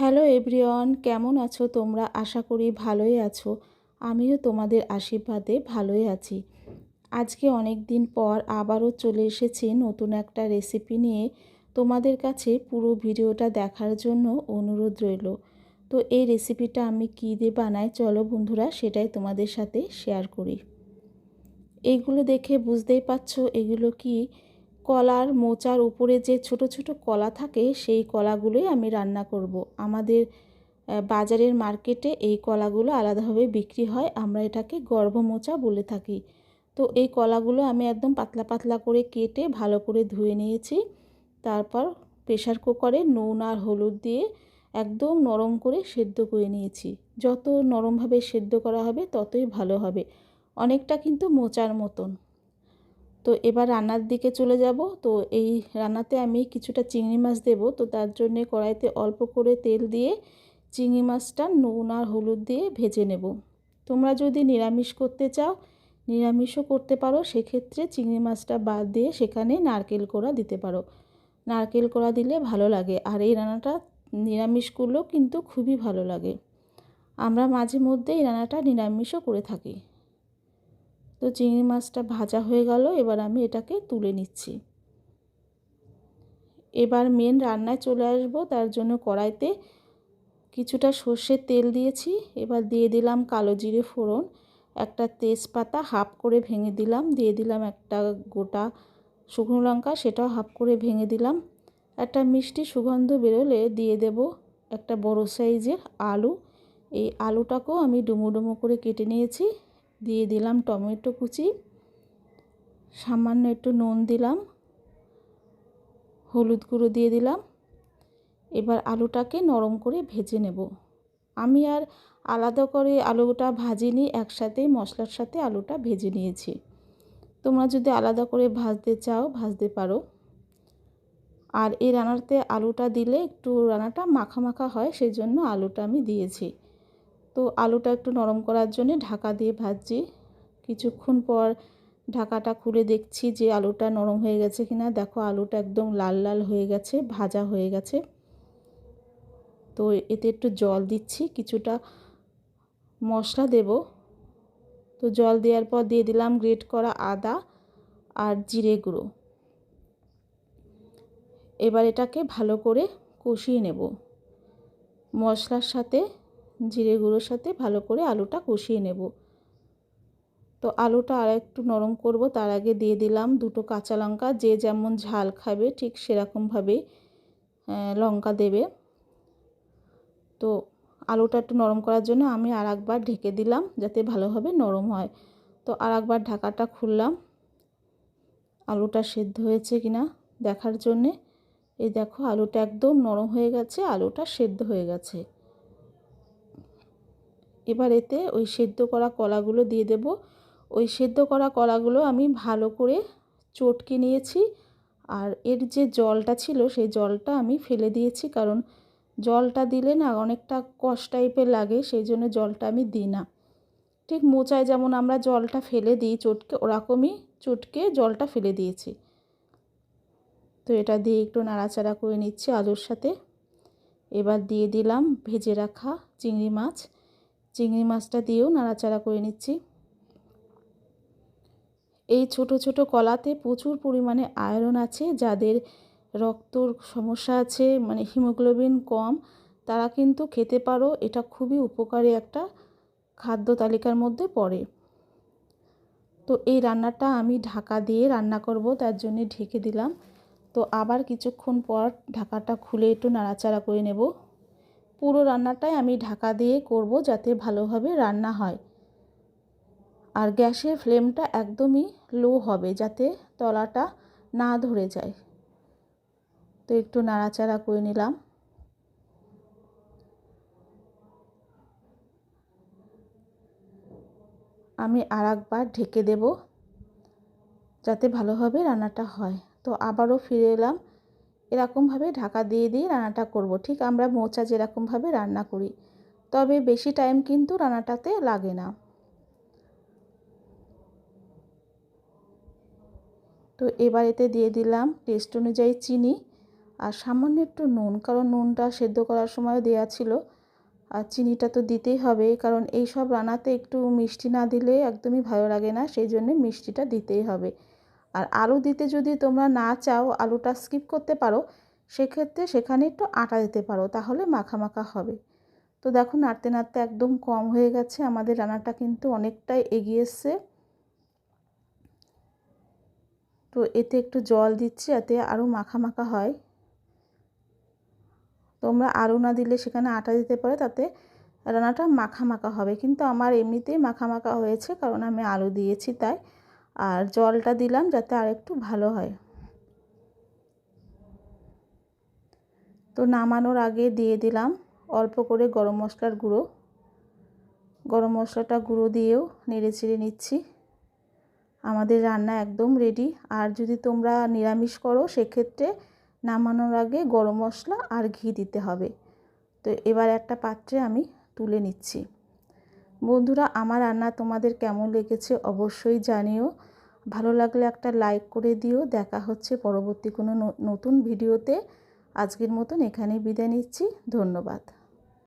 Hello everyone, কেমন আছো তোমরা? আশা করি ভালোই আছো। আমিও তোমাদের আশীর্বাদে ভালোই আছি। আজকে অনেক দিন পর আবারও চলে এসেছি নতুন একটা রেসিপি নিয়ে। তোমাদের কাছে পুরো ভিডিওটা দেখার জন্য অনুরোধ রইল। তো এই রেসিপিটা আমি কী দিয়ে বানাই চলো বন্ধুরা, সেটাই তোমাদের সাথে শেয়ার করি। এইগুলো দেখে বুঝতেই পারছ এগুলো কি কলার মোচার উপরে যে ছোট ছোট কলা থাকে, সেই কলাগুলোই আমি রান্না করব। আমাদের বাজারের মার্কেটে এই কলাগুলো আলাদাভাবে বিক্রি হয়। আমরা এটাকে গর্ভমোচা বলে থাকি। তো এই কলাগুলো আমি একদম পাতলা পাতলা করে কেটে ভালো করে ধুয়ে নিয়েছি। তারপর প্রেশার কুকারে নুন আর হলুদ দিয়ে একদম নরম করে সেদ্ধ করে নিয়েছি। যত নরমভাবে সেদ্ধ করা হবে, ততই ভালো হবে। অনেকটা কিন্তু মোচার মতন। তো এবার রান্নার দিকে চলে যাব। তো এই রান্নাতে আমি কিছুটা চিংড়ি মাছ দেব। তো তার জন্যে কড়াইতে অল্প করে তেল দিয়ে চিংড়ি মাছটা নুন আর হলুদ দিয়ে ভেজে নেব। তোমরা যদি নিরামিষ করতে চাও, নিরামিষও করতে পারো। সেক্ষেত্রে চিংড়ি মাছটা বাদ দিয়ে সেখানে নারকেল কোড়া দিতে পারো। নারকেল কোড়া দিলে ভালো লাগে। আর এই রান্নাটা নিরামিষ করলেও কিন্তু খুবই ভালো লাগে। আমরা মাঝে মধ্যে এই রান্নাটা নিরামিষও করে থাকি। তো চিংড়ি মাছটা ভাজা হয়ে গেল, এবার আমি এটাকে তুলে নিচ্ছি। এবার মেন রান্নায় চলে আসব, তার জন্য কড়াইতে কিছুটা সর্ষের তেল দিয়েছি। এবার দিয়ে দিলাম কালো জিরে ফোড়ন, একটা তেজপাতা হাফ করে ভেঙে দিলাম, দিয়ে দিলাম একটা গোটা শুকনো লঙ্কা, সেটাও হাফ করে ভেঙে দিলাম। একটা মিষ্টি সুগন্ধ বেরোলে দিয়ে দেব একটা বড় সাইজের আলু। এই আলুটাকেও আমি ডুমো ডুমো করে কেটে নিয়েছি। দিয়ে দিলাম টমেটো কুচি, সামান্য একটু নুন দিলাম, হলুদ গুঁড়ো দিয়ে দিলাম। এবার আলুটাকে নরম করে ভেজে নেব। আমি আর আলাদা করে আলুটা ভাজিনি, একসাথেই মশলার সাথে আলুটা ভেজে নিয়েছি। তোমরা যদি আলাদা করে ভাজতে চাও, ভাজতে পারো। আর এই রান্নাতে আলুটা দিলে একটু রান্নাটা মাখা মাখা হয়, সেই জন্য আলুটা আমি দিয়েছি। তো আলুটা একটু নরম করার জন্য ঢাকা দিয়ে ভাজছি। কিছুক্ষণ পর ঢাকাটা খুলে দেখছি যে আলুটা নরম হয়ে গেছে কিনা। দেখো আলুটা একদম লাল লাল হয়ে গেছে, ভাজা হয়ে গেছে। তো এতে একটু জল দিচ্ছি, কিছুটা মশলা দেব। তো জল দেওয়ার পর দিয়ে দিলাম গ্রেট করা আদা আর জিরে গুঁড়ো। এবার এটাকে ভালো করে কষিয়ে নেব। মশলার সাথে জিরে গুঁড়োর সাথে ভালো করে আলুটা কষিয়ে নেব। তো আলুটা আর একটু নরম করব, তার আগে দিয়ে দিলাম দুটো কাঁচা লঙ্কা, যে যেমন ঝাল খাবে ঠিক সেরকমভাবেই লঙ্কা দেবে। তো আলুটা একটু নরম করার জন্য আমি আর একবার ঢেকে দিলাম যাতে ভালোভাবে নরম হয়। তো আর একবার ঢাকাটা খুললাম। আলুটা সেদ্ধ হয়েছে কিনা দেখার জন্যে। এই দেখো আলুটা একদম নরম হয়ে গেছে, আলুটা সেদ্ধ হয়ে গেছে। এবার এতে ওই সেদ্ধ করা কলাগুলো দিয়ে দেব। ওই সেদ্ধ করা কলাগুলো আমি ভালো করে চটকে নিয়েছি। আর এর যে জলটা ছিল সেই জলটা আমি ফেলে দিয়েছি। কারণ জলটা দিলে না অনেকটা কষ টাইপের লাগে, সেই জন্য জলটা আমি দিই না। ঠিক মোচায় যেমন আমরা জলটা ফেলে দিই চটকে, ওরকমই চটকে জলটা ফেলে দিয়েছি। তো এটা দিয়ে একটু নাড়াচাড়া করে নিচ্ছি আলুর সাথে। এবার দিয়ে দিলাম ভেজে রাখা চিংড়ি মাছ। চিংড়ি মাছটা দিয়েও নাড়াচাড়া করে নিচ্ছি। এই ছোট ছোট কলাতে প্রচুর পরিমাণে আয়রন আছে। যাদের রক্তর সমস্যা আছে মানে হিমোগ্লোবিন কম, তারা কিন্তু খেতে পারো। এটা খুবই উপকারী একটা খাদ্য তালিকার মধ্যে পড়ে। তো এই রান্নাটা আমি ঢাকা দিয়ে রান্না করব, তার জন্য ঢেকে দিলাম। তো আবার কিছুক্ষণ পর ঢাকাটা খুলে একটু নাড়াচাড়া করে নেব। পুরো রান্নাটাই আমি ঢাকা দিয়ে করব যাতে ভালোভাবে রান্না হয়। আর গ্যাসের ফ্লেমটা একদমই লো হবে যাতে তলাটা না ধরে যায়। তো একটু নাড়াচাড়া করে নিলাম। আমি আর একবার ঢেকে দেব যাতে ভালোভাবে রান্নাটা হয়। তো আবারও ফিরে এলাম এরকমভাবে ঢাকা দিয়ে দিয়ে রান্নাটা করব। ঠিক আমরা মোচা যেরকমভাবে রান্না করি, তবে বেশি টাইম কিন্তু রান্নাটাতে লাগে না। তো এবার এতে দিয়ে দিলাম টেস্ট অনুযায়ী চিনি আর সামান্য একটু নুন, কারণ নুনটা সেদ্ধ করার সময় দেওয়া ছিল। আর চিনিটা তো দিতেই হবে, কারণ এই সব রান্নাতে একটু মিষ্টি না দিলে একদমই ভালো লাগে না, সেই জন্যে মিষ্টিটা দিতেই হবে। আর আলু দিতে যদি তোমরা না চাও, আলুটা স্কিপ করতে পারো, সেক্ষেত্রে সেখানে একটু আটা দিতে পারো, তাহলে মাখা মাখা হবে। তো দেখো, নাড়তে নাড়তে একদম কম হয়ে গেছে, আমাদের রান্নাটা কিন্তু অনেকটাই এগিয়ে এসছে। তো এতে একটু জল দিচ্ছি, যাতে আরও মাখা মাখা হয়। তোমরা আলু না দিলে সেখানে আটা দিতে পারো, তাতে রান্নাটা মাখা মাখা হবে। কিন্তু আমার এমনিতেই মাখা মাখা হয়েছে, কারণ আমি আলু দিয়েছি তাই। আর জলটা দিলাম যাতে আর একটু ভালো হয়। তো নামানোর আগে দিয়ে দিলাম অল্প করে গরম মশলার গুঁড়ো। গরম মশলাটা গুঁড়ো দিয়েও নেড়ে চেড়ে নিচ্ছি। আমাদের রান্না একদম রেডি আর যদি তোমরা নিরামিষ করো, সেক্ষেত্রে নামানোর আগে গরম মশলা আর ঘি দিতে হবে। তো এবার একটা পাত্রে আমি তুলে নিচ্ছি। বন্ধুরা, আমার রান্না তোমাদের কেমন লেগেছে অবশ্যই জানিও। ভালো লাগলে একটা লাইক করে দিও। দেখা হচ্ছে পরবর্তী কোনো নতুন ভিডিওতে। আজকের মতন এখানেই বিদায় নিচ্ছি। ধন্যবাদ।